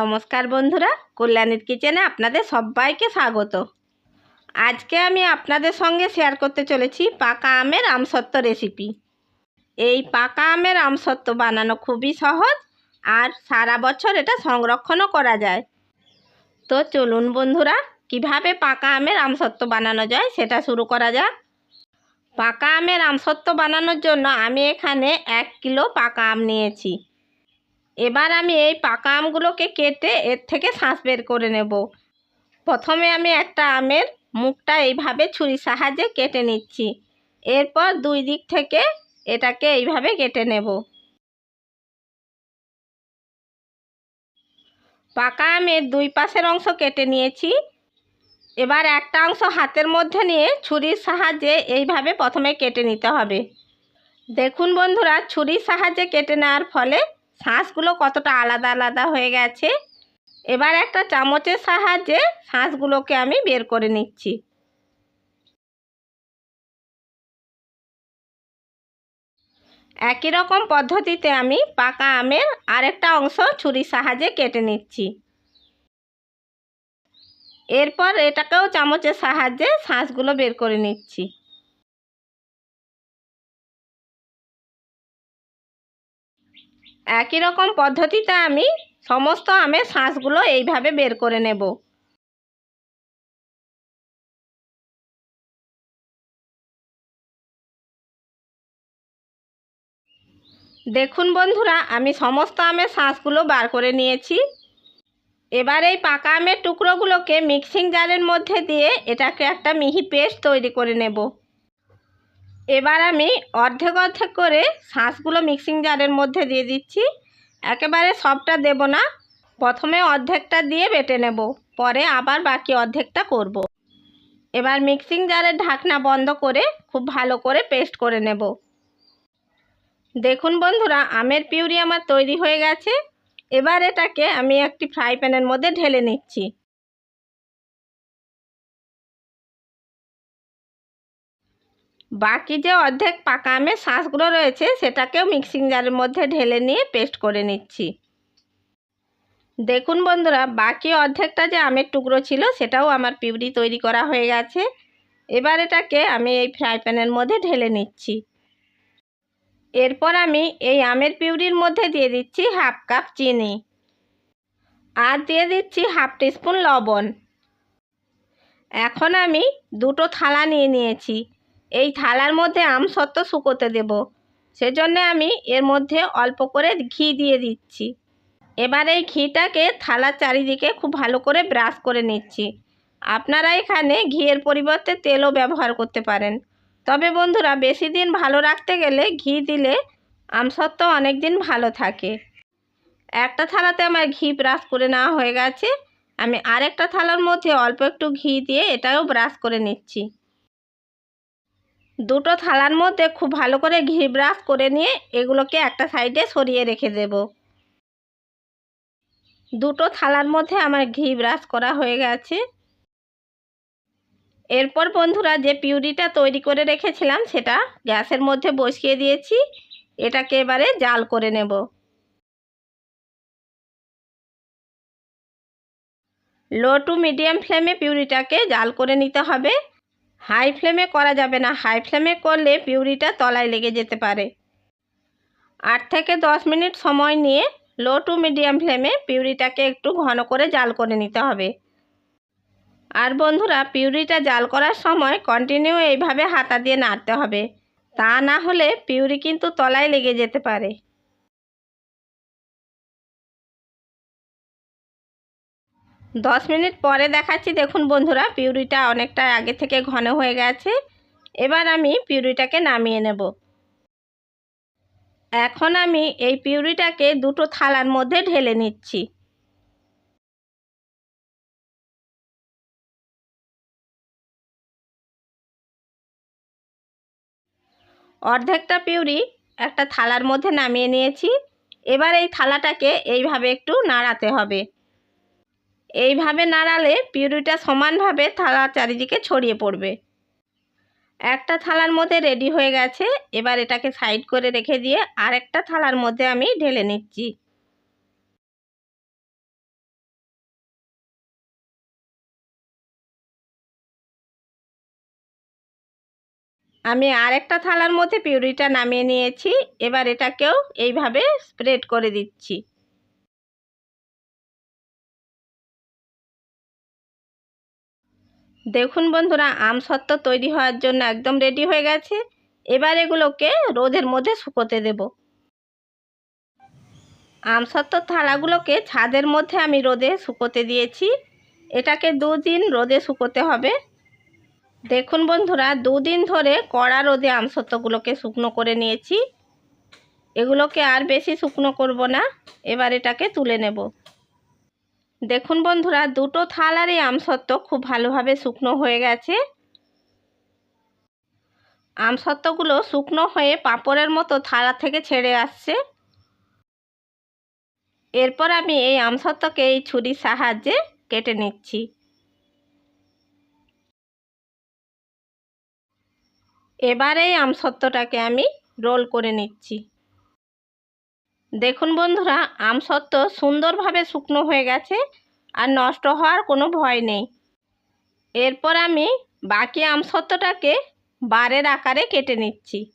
নমস্কার বন্ধুরা, কল্যাণীর কিচেনে আপনাদের সবাইকে স্বাগত। আজকে আমি আপনাদের সঙ্গে শেয়ার করতে চলেছি পাকা আমের আমসত্ত্ব রেসিপি এই পাকা আমের আমসত্ত্ব বানানো খুবই সহজ আর সারা বছর এটা সংরক্ষণও করা যায়। তো চলুন বন্ধুরা, কীভাবে পাকা আমের আমসত্ত্ব বানানো যায় সেটা শুরু করা যাক। পাকা আমের আমসত্ত্ব বানানোর জন্য আমি এখানে এক কিলো পাকা আম নিয়েছি। এবার আমি এই পাকা আমগুলোকে কেটে এর থেকে শাঁস বের করে নেব। প্রথমে আমি একটা আমের মুখটা এইভাবে ছুরির সাহায্যে কেটে নিচ্ছি। এরপর দুই দিক থেকে এটাকে এইভাবে কেটে নেব। পাকা আমের দুই পাশের অংশ কেটে নিয়েছি। এবার একটা অংশ হাতের মধ্যে নিয়ে ছুরির সাহায্যে এইভাবে প্রথমে কেটে নিতে হবে। দেখুন বন্ধুরা, ছুরির সাহায্যে কেটে নেওয়ার ফলে শাঁসগুলো কতটা আলাদা আলাদা হয়ে গেছে? এবার একটা চামচের সাহায্যে শাঁসগুলোকে আমি বের করে নিচ্ছি। একই রকম পদ্ধতিতে আমি পাকা আমের আরেকটা অংশ ছুরির সাহায্যে কেটে নিচ্ছি। এরপর এটাকেও চামচের সাহায্যে শাঁসগুলো বের করে নিচ্ছি। একই রকম পদ্ধতিতে আমি সমস্ত আমের শাঁসগুলো এইভাবে বের করে নেব। দেখুন বন্ধুরা, আমি সমস্ত আমের শাঁসগুলো বার করে নিয়েছি। এবার এই পাকা আমের টুকরোগুলোকে মিক্সিং জারের মধ্যে দিয়ে এটাকে একটা মিহি পেস্ট তৈরি করে নেব। এবার আমি অর্ধেক অর্ধেক করে শাঁসগুলো মিক্সিং জারের মধ্যে দিয়ে দিচ্ছি। একেবারে সবটা দেব না। প্রথমে অর্ধেকটা দিয়ে বেটে নেব। পরে আবার বাকি অর্ধেকটা করব। এবার মিক্সিং জারের ঢাকনা বন্ধ করে খুব ভালো করে পেস্ট করে নেব। দেখুন বন্ধুরা, আমের পিউরি আমার তৈরি হয়ে গেছে। এবার এটাকে আমি একটি ফ্রাই প্যানের মধ্যে ঢেলে নিচ্ছি। বাকি যে অর্ধেক পাকা আমের শাঁসগুলো রয়েছে, সেটাকেও মিক্সিং জারের মধ্যে ঢেলে নিয়ে পেস্ট করে নিচ্ছি। দেখুন বন্ধুরা, বাকি অর্ধেকটা যে আমের টুকরো ছিল, সেটাও আমার পিউরি তৈরি করা হয়ে গেছে। এবার এটাকে আমি এই ফ্রাই প্যানের মধ্যে ঢেলে নিচ্ছি। এরপর আমি এই আমের পিউরির মধ্যে দিয়ে দিচ্ছি হাফ কাপ চিনি। আর দিয়ে দিচ্ছি হাফ টিস্পুন লবণ। এখন আমি দুটো থালা নিয়ে নিয়েছি। এই থালার মধ্যে আম সত্ত্ব শুকোতে দেব। সেজন্য আমি এর মধ্যে অল্প করে ঘি দিয়ে দিচ্ছি। এবার এই ঘিটাকে থালার চারিদিকে খুব ভালো করে ব্রাশ করে নিচ্ছি। আপনারা এখানে ঘিয়ের পরিবর্তে তেলও ব্যবহার করতে পারেন। তবে বন্ধুরা, বেশি দিন ভালো রাখতে গেলে ঘি দিলে আমসত্ত্ব অনেক দিন ভালো থাকে। একটা থালাতে আমার ঘি ব্রাশ করে নেওয়া হয়ে গেছে। আমি আরেকটা থালার মধ্যে অল্প একটু ঘি দিয়ে এটাও ব্রাশ করে নিচ্ছি। দুটো থালার মধ্যে খুব ভালো করে ঘি ব্রাশ করে নিয়ে এগুলোকে একটা সাইডে সরিয়ে রেখে দেব। দুটো থালার মধ্যে আমার ঘি ব্রাশ করা হয়ে গেছে। এরপর বন্ধুরা যে পিউরিটা তৈরি করে রেখেছিলাম সেটা গ্যাসের মধ্যে বসিয়ে দিয়েছি। এটাকে এবারে জাল করে নেব। লো টু মিডিয়াম ফ্লেমে পিউরিটাকে জাল করে নিতে হবে। হাই ফ্লেমে করা যাবে না। হাই ফ্লেমে করলে পিউরিটা তলায় লেগে যেতে পারে। আট থেকে দশ মিনিট সময় নিয়ে লো টু মিডিয়াম ফ্লেমে পিউরিটাকে একটু ঘন করে জাল করে নিতে হবে। আর বন্ধুরা, পিউরিটা জাল করার সময় কন্টিনিউ এইভাবে হাতা দিয়ে নাড়তে হবে। তা না হলে পিউরি কিন্তু তলায় লেগে যেতে পারে। দশ মিনিট পরে দেখাচ্ছি। দেখুন বন্ধুরা, পিউরিটা অনেকটা আগে থেকে ঘন হয়ে গেছে। এবার আমি পিউরিটাকে নামিয়ে নেব। এখন আমি এই পিউরিটাকে দুটো থালার মধ্যে ঢেলে নিচ্ছি। অর্ধেকটা পিউরি একটা থালার মধ্যে নামিয়ে নিয়েছি। এবার এই থালাটাকে এইভাবে একটু নাড়াতে হবে। এইভাবে নাড়ালে পিউরিটা সমানভাবে থালা চারিদিকে ছড়িয়ে পড়বে। একটা থালার মধ্যে রেডি হয়ে গেছে। এবার এটাকে সাইড করে রেখে দিয়ে আর একটা থালার মধ্যে আমি ঢেলে নিচ্ছি। আমি আর একটা থালার মধ্যে পিউরিটা নামিয়ে নিয়েছি। এবার এটাকেও এইভাবে স্প্রেড করে দিচ্ছি। দেখুন বন্ধুরা, আম সত্ত্ব তৈরি হওয়ার জন্য একদম রেডি হয়ে গেছে। এবার এগুলোকে রোদের মধ্যে শুকোতে দেব। আম সত্ত্ব থালাগুলোকে ছাদের মধ্যে আমি রোদে শুকোতে দিয়েছি। এটাকে দুদিন রোদে শুকোতে হবে। দেখুন বন্ধুরা, দুদিন ধরে কড়া রোদে আমসত্ত্বগুলোকে শুকনো করে নিয়েছি। এগুলোকে আর বেশি শুকনো করব না। এবার এটাকে তুলে নেব। দেখুন বন্ধুরা, দুটো থালারই আমসত্ত্ব খুব ভালোভাবে শুকনো হয়ে গেছে। আমসত্ত্বগুলো শুকনো হয়ে পাঁপড়ের মতো থালা থেকে ছেড়ে আসছে। এরপর আমি এই আমসত্ত্বকে এই ছুরির সাহায্যে কেটে নিচ্ছি। এবার এই আমসত্ত্বটাকে আমি রোল করে নিচ্ছি। দেখুন বন্ধুরা আমসত্ত্ব সুন্দরভাবে শুকনো হয়ে গেছে আর নষ্ট হওয়ার কোনো ভয় নেই। এরপর আমি বাকি আম আমসত্ত্বটাকে বারের আকারে কেটে নিচ্ছি।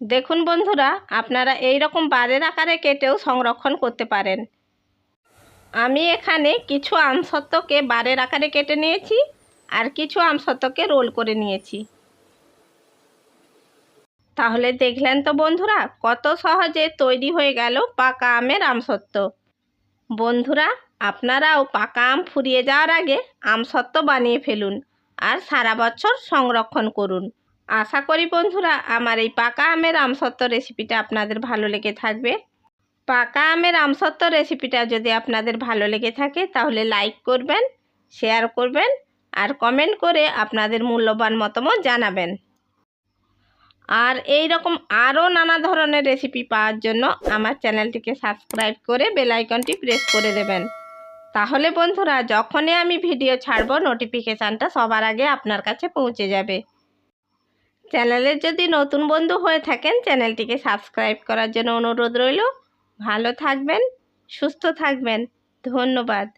দেখুন বন্ধুরা, আপনারা এই রকম বারের আকারে কেটেও সংরক্ষণ করতে পারেন। আমি এখানে কিছু আম আমসত্ত্বকে বারের আকারে কেটে নিয়েছি আর কিছু আমসত্ত্বকে রোল করে নিয়েছি। তাহলে দেখলেন তো বন্ধুরা, কত সহজে তৈরি হয়ে গেল পাকা আমের আমসত্ত্ব। বন্ধুরা, আপনারাও পাকা আম ফুরিয়ে যাওয়ার আগে আমসত্ত্ব বানিয়ে ফেলুন আর সারা বছর সংরক্ষণ করুন। আশা করি বন্ধুরা, আমার এই পাকা আমের আমসত্ত্ব রেসিপিটা আপনাদের ভালো লেগে থাকবে। পাকা আমের আমসত্ত্ব রেসিপিটা যদি আপনাদের ভালো লেগে থাকে, তাহলে লাইক করবেন, শেয়ার করবেন আর কমেন্ট করে আপনাদের মূল্যবান মতামত জানাবেন। আর এই রকম আরও নানা ধরনের রেসিপি পাওয়ার জন্য আমার চ্যানেলটিকে সাবস্ক্রাইব করে বেল আইকনটি প্রেস করে দেবেন। তাহলে বন্ধুরা, যখনই আমি ভিডিও ছাড়ব নোটিফিকেশানটা সবার আগে আপনার কাছে পৌঁছে যাবে। চ্যানেলের যদি নতুন বন্ধু হয়ে থাকেন, চ্যানেলটিকে সাবস্ক্রাইব করার জন্য অনুরোধ রইল। ভালো থাকবেন, সুস্থ থাকবেন। ধন্যবাদ।